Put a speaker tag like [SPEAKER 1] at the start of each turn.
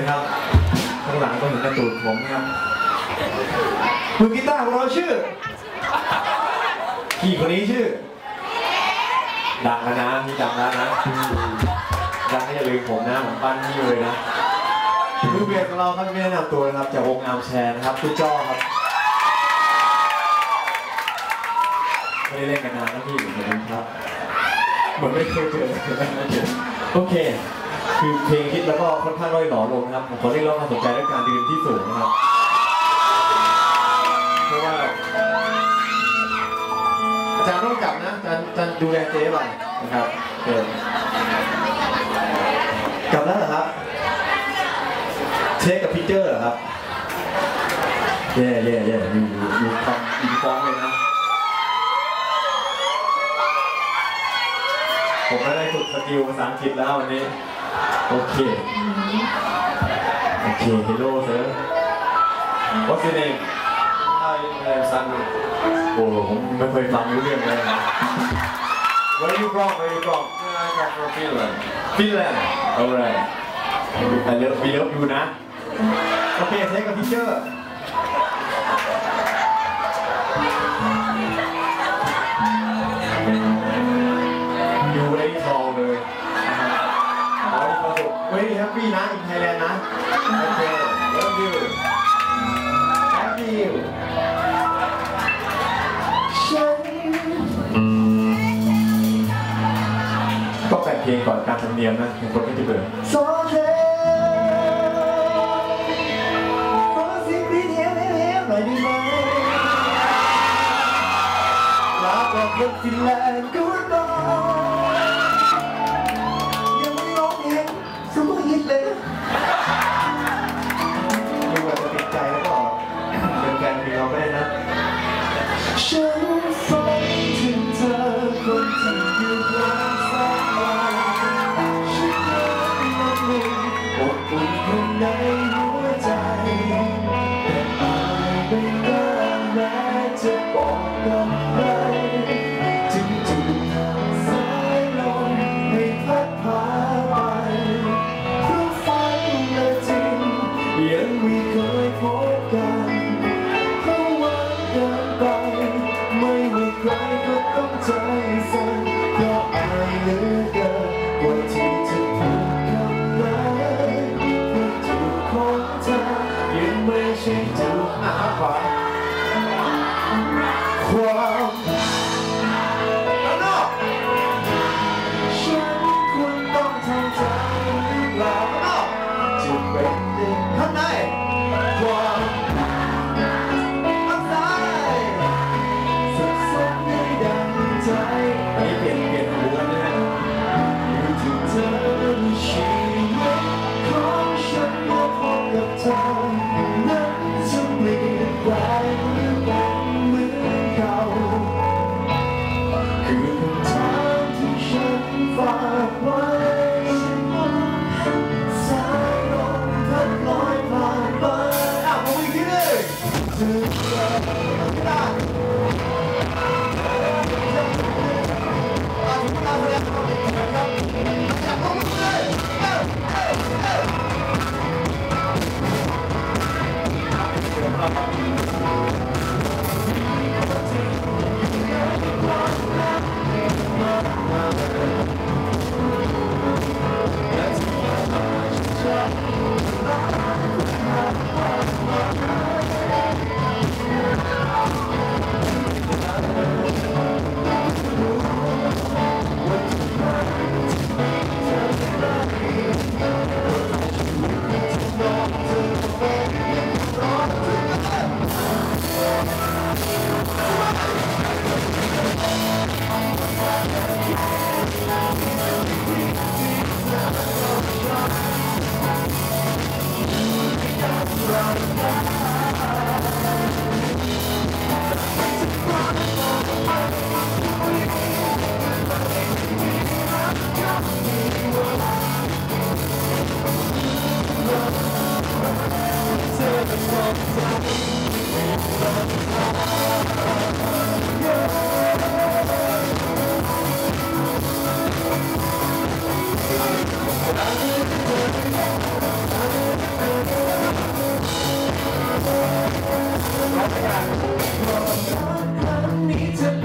[SPEAKER 1] นะครับ ข้างหลังก็เห็นกระตูดผมนะครับมือกีตาร์ของเราชื่อพี่คนนี้ชื่อ ดังแล้วนะพี่ดังแล้วนะดังให้อย่าลืมผมนะผมปั้นพี่เลยนะมือเบียของเราครับไม่แนะนำตัวนะครับจากวงอาร์มแชร์นะครับคุณจ้อครับไม่ได้เล่นกันนานนะพี่เหมือนกันครับเหมือนไม่เคยเจอโอเค คือเพลงคิดแล้วก็ค่อนข้างร่อยหลอลงนะครับผมขอเรียกร้องความสนใจด้วยการยืนที่สูงนะครับเพราะว่าอาจารย์ต้องกลับนะอาจารย์อาจารย์ดูแลเจ๊ไปนะครับเดินกลับแล้วเหรอครับเช็คกับพิเจอร์เหรอครับเย่เย่เย่อยู่อยู่อยู่ฟองฟองเลยนะผมไม่ได้ฝึกสกิลภาษาอังกฤษแล้ววันนี้ โอเค โอเค hello sir what's your name
[SPEAKER 2] Hi, I'm Sandro.
[SPEAKER 1] โอ้ผมไม่เคยฟังรู้เรื่องเลยนะ Where are you from Where are you from
[SPEAKER 2] I come from Finland.
[SPEAKER 1] Finland alright I love we love you นะ โอเคเทคกับพิเชอร์ เพลงก่อนการทำเนียมนะบางคนไม่จะเบื่อโซเทขอเสิ่งดีเดียวเดียวหน่อยได้ไหมลาบอกคนฟินแลนด์กูรอยั อบอุ่น Well, I'm not, need to